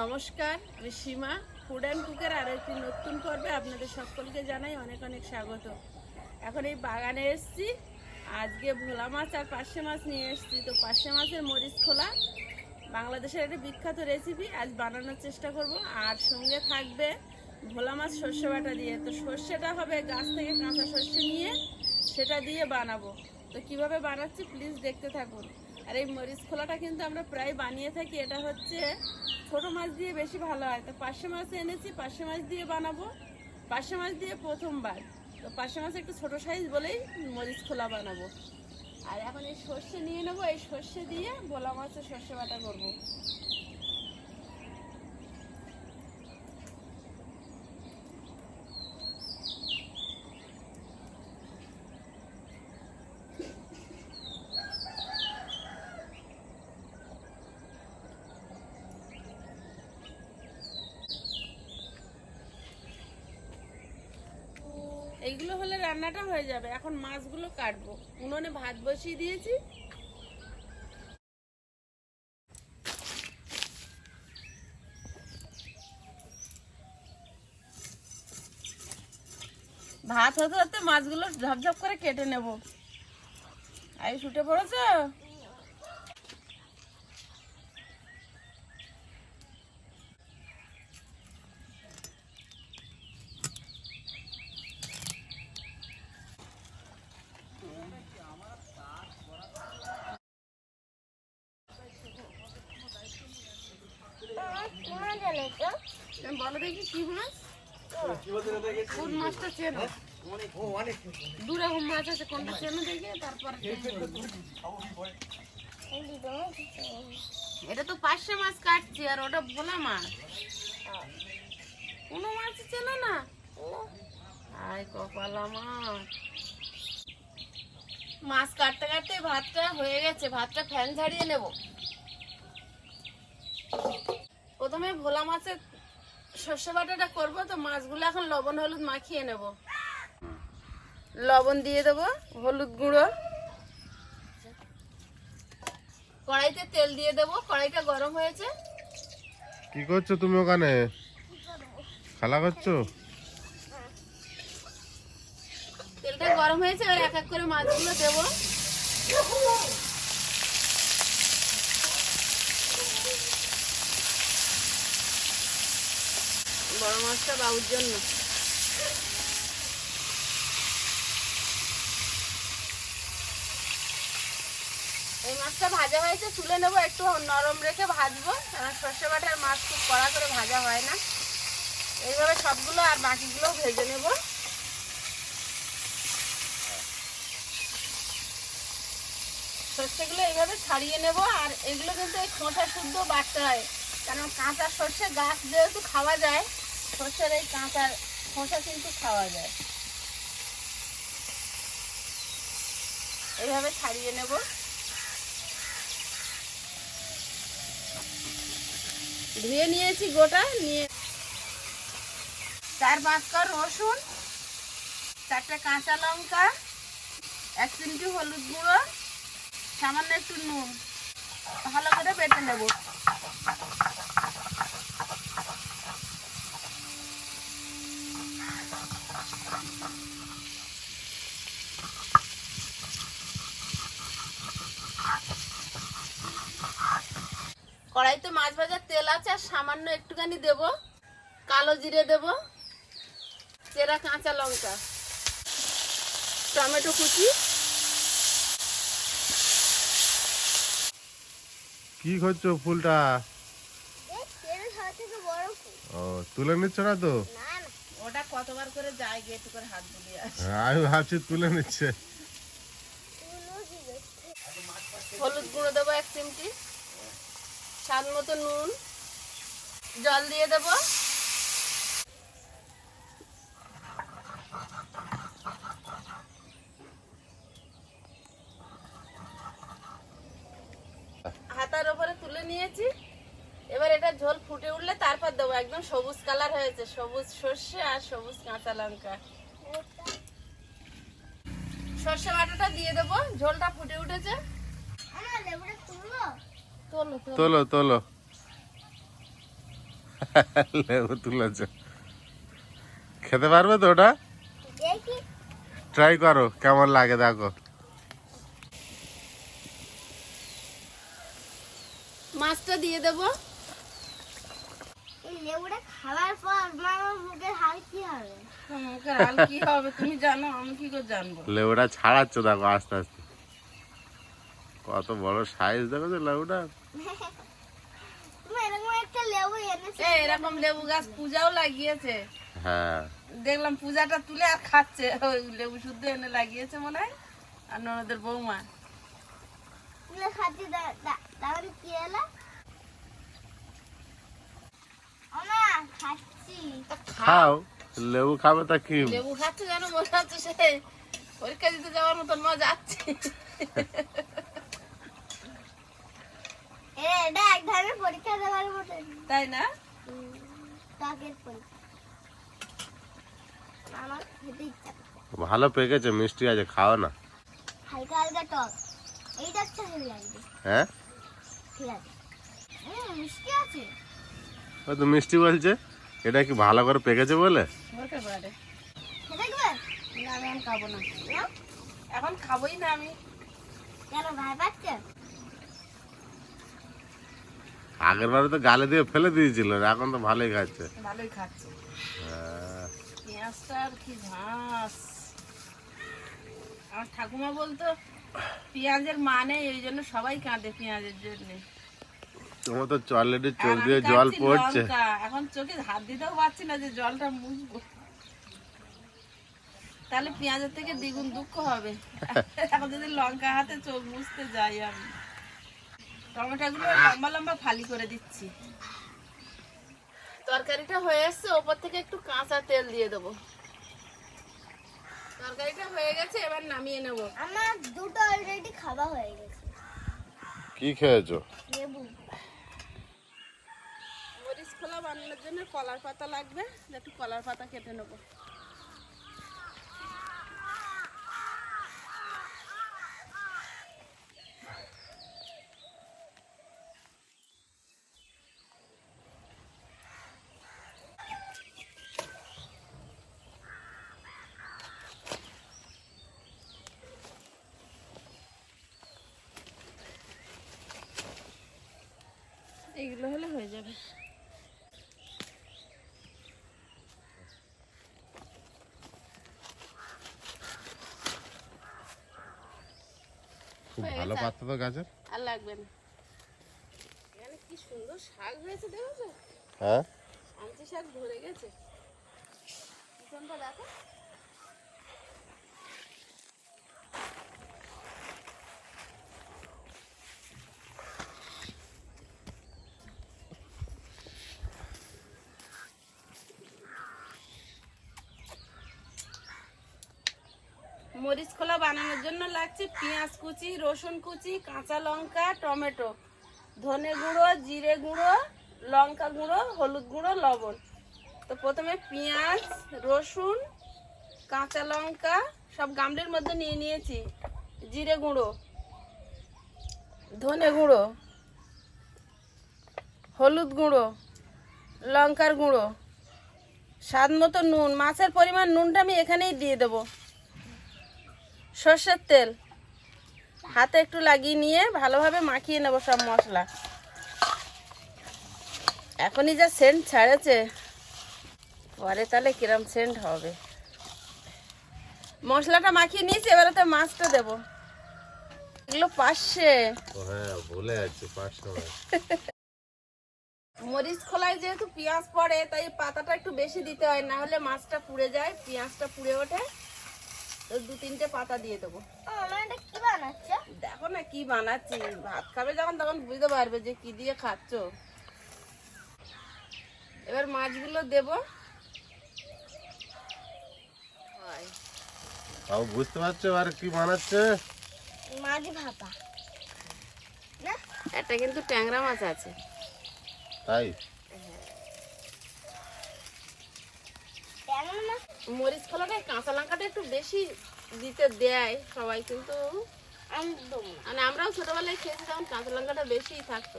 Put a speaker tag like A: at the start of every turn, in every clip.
A: নমস্কার, আমি সীমা। Food and কুকের আরও একটি নতুন পর্বে আপনাদের সকলকে জানাই অনেক অনেক স্বাগত। এখন এই বাগানে এসেছি। আজকে ভোলা মাছ আর পার্শে মাছ নিয়ে এসেছি। তো পার্শে মাছের মরিচ খোলা। বাংলাদেশের একটা বিখ্যাত রেসিপি আজ বানানোর চেষ্টা করব। আর সঙ্গে থাকবে ভোলা মাছ সর্ষে বাটা দিয়ে। তো সর্ষেটা হবে গাছ থেকে কাঁচা সর্ষে নিয়ে সেটা দিয়ে বানাবো। তো কীভাবে বানাচ্ছি প্লিজ দেখতে থাকুন। আর এই মরিচ খোলাটা কিন্তু আমরা প্রায় বানিয়ে থাকি। এটা হচ্ছে ছোট মাছ দিয়ে বেশি ভালো হয়। তো পার্শে মাছ এনেছি, পার্শে মাছ দিয়ে বানাবো। পার্শে মাছ দিয়ে প্রথমবার। তো পার্শে মাছ একটু ছোট সাইজ বলেই মরিচ খোলা বানাবো। আর এখন এই সর্ষে নিয়ে নেব। এই সর্ষে দিয়ে ভোলা মাছের সর্ষে বাটা করব। এইগুলো হলে রান্নাটা হয়ে যাবে। এখন মাছগুলো কাটবো। উনুনে ভাত বসিয়ে দিয়েছি। ভাত হতে হতে মাছগুলো ঝপঝপ করে কেটে নেব। আই শুটে পড়েছ? বলো দেখি কি মাছ কোন মাছটা চেনো? দু রকম মাছ আছে, কোনটা চেনো দেখে, তারপর এটা তো পাঁচশো মাছ কাটছি, আর ওটা ভোলা মাছ। কোনো মাছ চেনো না? আয় কপালা মাছ মাছ কাটতে কাটতে ভাতটা হয়ে গেছে, ভাতটা ফ্যান ঝাড়িয়ে নেব। প্রথমে ভোলা মাছের সর্ষে বাটাটা করব তো মাছগুলো এখন লবণ হলুদ মাখিয়ে নেব। লবণ দিয়ে দেবো হলুদ গুঁড়ো। কড়াইতে তেল দিয়ে দেবো কড়াইটা গরম হয়েছে।
B: কি করছ তুমি ওখানে? খেলা করছ?
A: তেলটা গরম হয়েছে এবার এক এক করে মাছগুলো দেবো। বড় মাছটা বাবুর জন্য। এই মাছটা ভাজা হয়েছে, তুলে নেব, একটু নরম রেখে ভাজবো। কারণ সর্ষে বাটার মাছ খুব কড়া করে ভাজা হয় না। এইভাবে সবগুলো আর বাকিগুলো ভেজে নেব। সর্ষেগুলো এইভাবে ছাড়িয়ে নেব, আর এগুলো কিন্তু এই খোঁটা শুদ্ধ বাটতে হয়। কারণ কাঁচা সর্ষে গাছ যেহেতু খাওয়া যায় সর্ষের এই কাঁচা খোঁটা কিন্তু খাওয়া যায়। এইভাবে ছাড়িয়ে নেব। ধুয়ে নিয়েছি গোটা, নিয়ে চার পাঁচ কর রসুন, চারটে কাঁচা লঙ্কা, এক চিমটি হলুদ গুঁড়ো, সামান্য একটু নুন, ভালো করে বেটে নেব। কড়াইতে মাছ ভাজার তেল আছে আর সামান্য একটুখানি দেব। কালো জিরে দেব চেরা কাঁচা লঙ্কা টমেটো কুচি।
B: কি করছ ফুলটা? ও তুলে নিচ্ছ না তো?
A: ওটা কতবার করে যায় গেট করে হাত বুলিয়ে আসে।
B: আমি ভাবছি তুলে নিচ্ছে।
A: হলুদ গুঁড়ো দেবো এক চিমটি। স্বাদ মতো নুন, জল দিয়ে দেবো। হাতার ওপরে তুলে নিয়েছি। এবার এটা ঝোল ফুটে উঠলে তারপর দেবো। একদম সবুজ কালার হয়েছে, সবুজ সর্ষে আর সবুজ কাঁচা লঙ্কা। সর্ষে বাটাটা দিয়ে দেবো। ঝোলটা ফুটে উঠেছে। তোলো তোলো
B: লেবু তুলেছে খেতে পারবে তো ওটা? ট্রাই করো কেমন লাগে দেখো।
A: মাছটা দিয়ে দেবো।
C: এই লেবুটা খাওয়ার পর মামার মুখের হাল কি হবে?
A: মুখের হাল কি হবে তুমি জানো আমি কি করে জানব?
B: লেবুটা ছাড়াচ্ছ দেখো আস্তে আস্তে। কত বড় সাইজ দেখো তো লেবুটা।
C: এরকম একটা লেবু এনেছো।
A: এরকম লেবু গাছ পূজাও লাগিয়েছে।
B: হ্যাঁ।
A: দেখলাম পূজাটা তুলে আর খাচ্ছে। ওই লেবু শুদ্ধ এনে লাগিয়েছে মনে হয়। আর ননদের বৌমা।
C: খাচ্ছি তাহলে কি এলো
B: খাও লেবু খাবে তা কি?
A: লেবু খাচ্ছে যেন মনে হচ্ছে সে পরীক্ষা দিতে যাওয়ার মতন মজা
C: এ এটা এক ধরনের পরীক্ষা দেওয়ার মতো।
A: তাই না?
C: ত্বকের পরীক্ষা। আমার খেতে ইচ্ছা
B: ভালো পেকেছে মিষ্টি আছে খাও না।
C: হালকা হালকা টক। এইটা একটা হেভি লাগবে।
B: হ্যাঁ?
C: ঠিক আছে। হুম মিষ্টি আছে।
B: ও তো মিষ্টি বলছে। এটা কি ভালো করে পেকেছে বলে?
A: হতে পারে
C: দেখবে
A: না আমি এখন খাব না? এখন খাবোই না আমি।
C: কেন ভয় পাচ্ছে?
B: আগের বারে তো গালে দিয়ে ফেলে দিয়েছিল এখন তো ভালোই খাচ্ছে।
A: ভালোই খাচ্ছে।
B: হ্যাঁ।
A: কি ঝাঁস। আমার ঠাকুমা বলতো পেঁয়াজের মানে এই জন্য সবাই কাঁদে পেঁয়াজের জন্য।
B: তোমার তো অলরেডি চোখ দিয়ে জল পড়ছে।
A: এখন চোখে হাত দিতেও পারছি না যে জলটা মুছবো। তাহলে পেঁয়াজের থেকে দ্বিগুণ দুঃখ হবে। এখন যদি লঙ্কা হাতে চোখ মুছতে যাই আমি। টমেটোগুলো লম্বা লম্বা ফালি করে দিচ্ছি। তরকারিটা হয়ে এসছে ওপর থেকে একটু কাঁচা তেল দিয়ে দেবো। তরকারিটা হয়ে গেছে এবার নামিয়ে নেব।
C: আমার দুটো অলরেডি খাওয়া হয়ে গেছে।
B: কি খেয়েছো?
C: লেবু।
A: মরিচ খোলা বানানোর জন্য কলার পাতা লাগবে একটু কলার পাতা কেটে নেব। এগুলো হলে হয়ে যাবে।
B: খুব ভালো? পাত্তা তো গাছের
A: আর লাগবে না। এখানে কি সুন্দর শাক হয়েছে দেখেছ?
B: হ্যাঁ?
A: আনতি শাক ধরে গেছে। দেখো। মরিচ খোলা বানানোর জন্য লাগছে পেঁয়াজ কুচি, রসুন কুচি, কাঁচা লঙ্কা, টমেটো, ধনে গুঁড়ো, জিরে গুঁড়ো, লঙ্কা গুঁড়ো, হলুদ গুঁড়ো, লবণ। তো প্রথমে পেঁয়াজ, রসুন, কাঁচা লঙ্কা সব গামলির মধ্যে নিয়ে নিয়েছি। জিরে গুঁড়ো, ধনে গুঁড়ো, হলুদ গুঁড়ো, লঙ্কার গুঁড়ো, স্বাদ মতো নুন, মাছের পরিমাণ নুনটা আমি এখানেই দিয়ে দেবো। সর্ষের তেল। হাতে একটু লাগিয়ে নিয়ে ভালোভাবে মাখিয়ে নেব সব মশলা। এখনই যা সেন্ট ছাড়েছে পরে তাহলে কিরম সেন্ট হবে। মশলাটা মাখিয়ে নিয়েছি এবারে তো মাছটা দেবো। এগুলো পাশে।
B: হ্যাঁ ভুলে যাচ্ছে
A: মরিচ খোলায় যেহেতু পেঁয়াজ পড়ে তাই পাতাটা একটু বেশি দিতে হয় না হলে মাছটা পুড়ে যায় পেঁয়াজটা পুড়ে ওঠে। দু তিনটে পাতা দিয়ে দেবো।
C: এটা কি বানাচ্ছে?
A: দেখো না কি বানাচ্ছি। ভাত খাবে যখন তখন বুঝতে পারবে যে কি দিয়ে খাচ্ছ। এবার মাছগুলো দেব। হয়।
B: তাও বুঝতে পারছ আর কি বানাচ্ছে?
C: মাছ ভাপা। না?
A: একটা কিন্তু ট্যাংরা মাছ আছে।
B: তাই
C: কেমন মাছ
A: মরিচ খোলাটায় কাঁচা লঙ্কাটা একটু বেশি দিতে দেয় সবাই কিন্তু
C: একদম।
A: মানে আমরাও ছোটবেলায় খেয়েছি তখন কাঁচা লঙ্কাটা বেশিই থাকতো।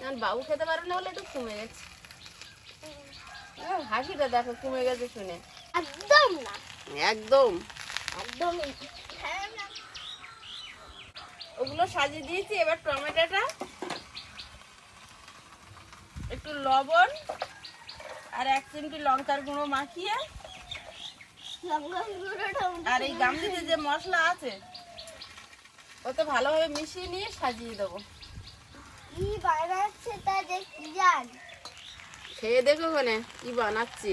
A: এখন বাবু খেতে পারে না বলে একটু কমে গেছে। হাসিটা দেখো কমে গেছে শুনে।
C: একদম না।
A: একদম।
C: একদম হ্যাঁ
A: ওগুলো সাজিয়ে দিয়েছি এবার টমেটোটা একটু লবণ আর এক চিমটি লঙ্কার গুঁড়ো মাখিয়ে আর এই গামলিতে যে মশলা আছে ওতে ভালোভাবে মিশিয়ে নিয়ে সাজিয়ে দেবো।
C: কি বানাচ্ছে তা যে কি
A: খেয়ে দেখো ওখানে কি বানাচ্ছি।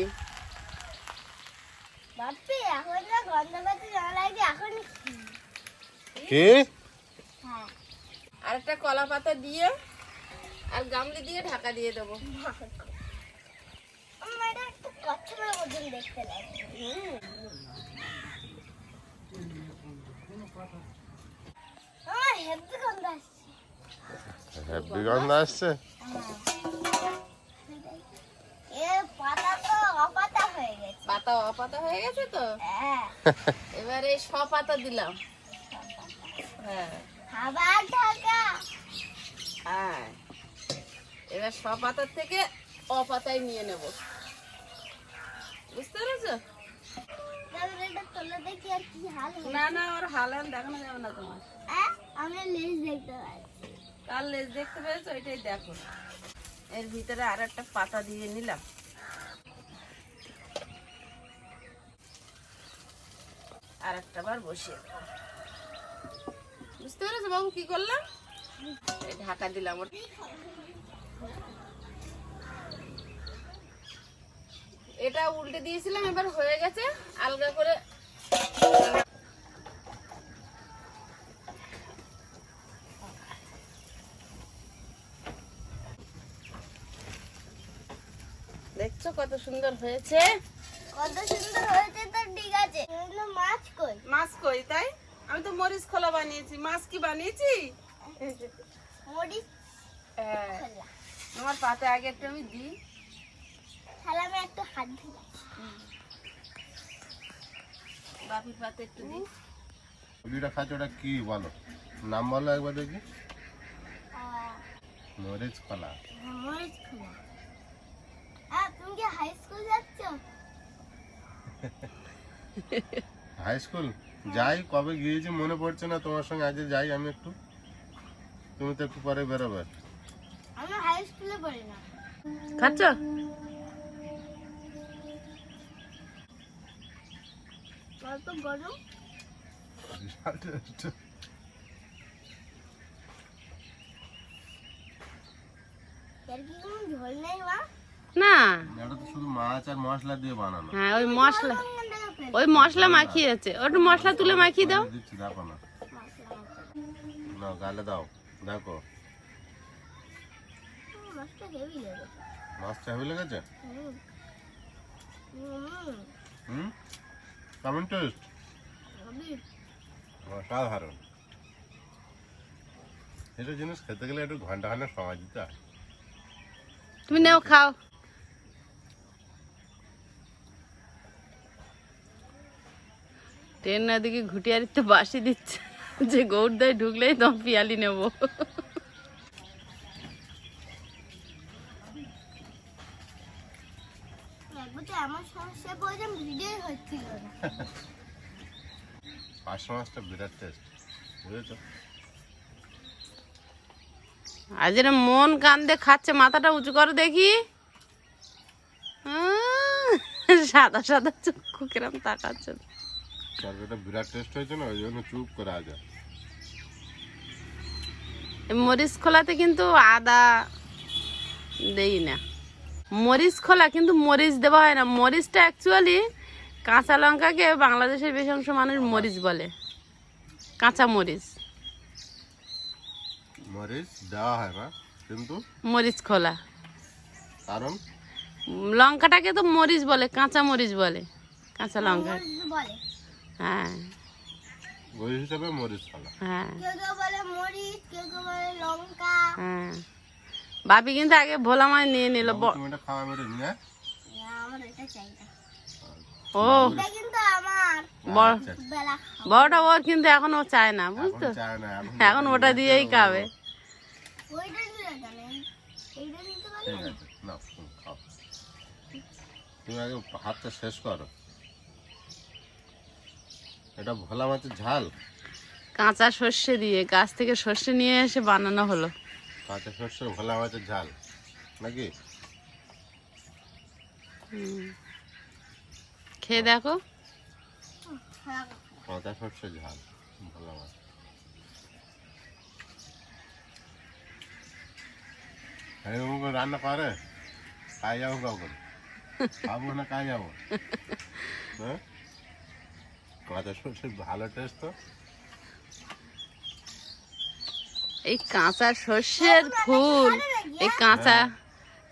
C: বাপি এখন না গন্ধ পাতি না লাগে এখন কি? হ্যাঁ।
A: আর একটা কলা পাতা দিয়ে আর গামলি দিয়ে ঢাকা দিয়ে দেবো।
C: আমার এটা একটু কচ্ছপের মতন দেখতে লাগে। হেভি গন্ধ আসছে।
B: হ্যাপি গন্ধ আসছে?
C: পাতা তো অপাতা হয়ে গেছে।
A: পাতা অপাতা হয়ে গেছে তো?
C: হ্যাঁ।
A: এবার এই স পাতা দিলাম। হ্যাঁ।
C: ঢাকা।
A: হ্যাঁ। এবার স পাতার থেকে অপাতায় নিয়ে নেব। বুঝতে পেরেছ? না না ওর দেখানো যাবে না তোমার।
C: আমরা লেজ দেখতে পাচ্ছি।
A: কার লেজ দেখতে পেয়েছ? এটাই দেখো। এর ভিতরে আর একটা পাতা দিয়ে নিলাম। আর একটা বার বসিয়ে দেবো বুঝতে পেরেছ বাবু কি করলাম? ঢাকা দিলাম ওর। এটা উল্টে দিয়েছিলাম এবার হয়ে গেছে আলগা করে। দেখছ কত সুন্দর হয়েছে?
C: কত সুন্দর হয়েছে তো ঠিক আছে। মাছ কই?
A: মাছ কই তাই? আমি তো মরিচ খোলা বানিয়েছি। মাছ কি বানিয়েছি?
C: মরিচ
A: হ্যাঁ,
C: খোলা।
A: আমার পাতে আগে একটু আমি দিই।
B: ওটা বলো নাম বলো একবার দেখি মরিচ
C: হাই স্কুল
B: যাই কবে গিয়েছি মনে পড়ছে না তোমার সঙ্গে আজকে যাই আমি একটু তুমি তো একটু পরে বেরোবে
A: খাচ্ছ
C: অল্প গরম।
D: না।
B: এটা তো শুধু মাছ আর মশলা দিয়ে বানানো।
D: হ্যাঁ ওই মশলা। ওই মশলা মাখিয়েছে ওটা মশলা তুলে মাখিয়ে দাও।
B: গালে দাও। দেখো।
C: মাছটা হেভি লেগেছে।
B: মাছটা হেভি লেগেছে?
C: হুম।
B: কেমন টেস্ট অসাধারণ এটা জিনিস খেতে গেলে একটু ঘণ্টা খানেক সময় দিতে হয়।
D: তুমি নেও খাও। ট্রেন না দিকে ঘুটিয়ারিতে বাসি দিচ্ছে। যে গৌড় দেয় ঢুকলেই তো পিয়ালি নেব
C: একবার তো এমন সমস্যা পড়েছে ভিডিও হচ্ছিল না।
B: পাঁচশো মাছটা বিরাট টেস্ট বুঝেছ?
D: আজ এরা মন কান্দে খাচ্ছে মাথাটা উঁচু করে দেখি। সাদা সাদা চক্ষু কিরম তাকাচ্ছে।
B: তরকারিটা বিরাট টেস্ট হয়েছে না ওই জন্য চুপ করে আজ।
D: মরিচ খোলাতে কিন্তু আদা দেই না। মরিচ খোলা কিন্তু মরিচ দেওয়া হয় না। মরিচটা অ্যাকচুয়ালি কাঁচা লঙ্কাকে বাংলাদেশের বেশি অংশ মানুষ মরিচ বলে। কাঁচা মরিচ।
B: মরিচ দেওয়া হয় না কিন্তু
D: মরিচ খোলা।
B: কারণ?
D: লঙ্কাটাকে তো মরিচ বলে কাঁচা মরিচ বলে। কাঁচা লঙ্কা। হ্যাঁ।
B: ওই হিসাবে মরিচ খালা।
D: হ্যাঁ।
C: কেউ কেউ বলে মরিচ কেউ কেউ বলে লঙ্কা।
D: হ্যাঁ। বাপি কিন্তু আগে ভোলা মাছ নিয়ে নিল ও।
B: আচ্ছা,
C: খাব
D: বড়টা ওর কিন্তু এখন ও চায় না বুঝতো?
B: এখন
D: ওটা দিয়েই খাবে।
B: তুমি আগে হাতটা শেষ করো। এটা ভোলা মাছের ঝাল।
A: কাঁচা সর্ষে দিয়ে গাছ থেকে সর্ষে নিয়ে এসে বানানো হলো।
B: কাঁচা সর্ষে ভোলা মাছের ঝাল। নাকি?
A: খেয়ে দেখো।
B: কাঁচা সর্ষে ঝাল ভোলা মাছ রান্না করে? কাজ যাব কখন? খাব না কাজ যাব? হ্যাঁ? কাঁচা সর্ষে ভালো টেস্ট তো।
A: এই কাঁচা সর্ষের ফুল। এই কাঁচা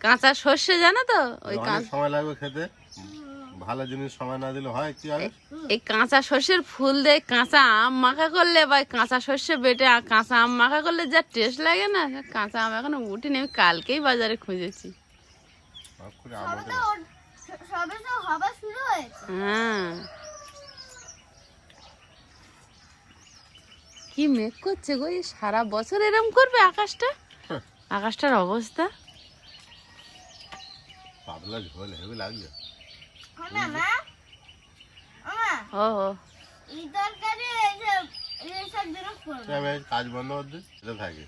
A: কাঁচা সর্ষে জানো তো? ওই কাঁচা
B: সময় লাগবে খেতে। ভালো জিনিস সময় না দিলে হয় কি হবে
A: এই কাঁচা সর্ষের ফুল দিয়ে কাঁচা আম মাখা করলে বা কাঁচা সর্ষে বেটে কাঁচা আম মাখা করলে যা টেস্ট লাগে না কাঁচা আম এখনও উঠিনি আমি কালকেই বাজারে খুঁজেছি।
B: সব করে
C: সবে
B: আমাদের
C: তো ওর- সবে তো হওয়া শুরু হয়েছে
A: হ্যাঁ কি মেঘ করছে গো? এই সারা বছর এরম করবে আকাশটা? আকাশটার অবস্থা?
B: পাতলা ঝোল হেভি
C: আমা
A: ও।
C: এই তরকারি
B: কাজ বন্ধ এটা থাকে।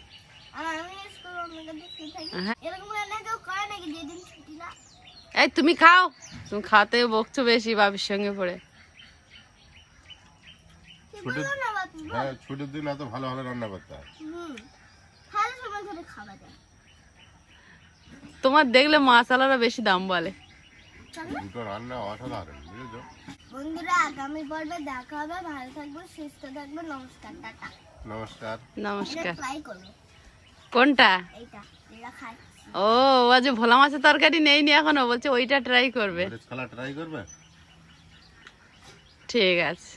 A: হ্যাঁ।
C: না
A: এই তুমি খাও। তুমি খাতে বকছো বেশি বাবির সঙ্গে পড়ে।
B: হ্যাঁ ছুটির দিন এত ভালো ভালো রান্না করতে। হয়
C: ভালো সময় ধরে খাওয়া যায়।
A: তোমার দেখলে মাছালারা বেশি দাম বলে।
B: দুটো রান্না অসাধারণ বুঝেছ?
C: বন্ধুরা আগামী পর্বে দেখা হবে। ভালো থাকবে সুস্থ থাকবে। নমস্কার টাটা।
B: নমস্কার।
A: নমস্কার।
C: ট্রাই করব
A: কোনটা?
C: এইটা যেটা খাই
A: ও ও আজ ভোলা মাছের তরকারি নেই নি এখনও বলছে ওইটা ট্রাই করবে।
B: ট্রাই করবে?
A: ঠিক আছে।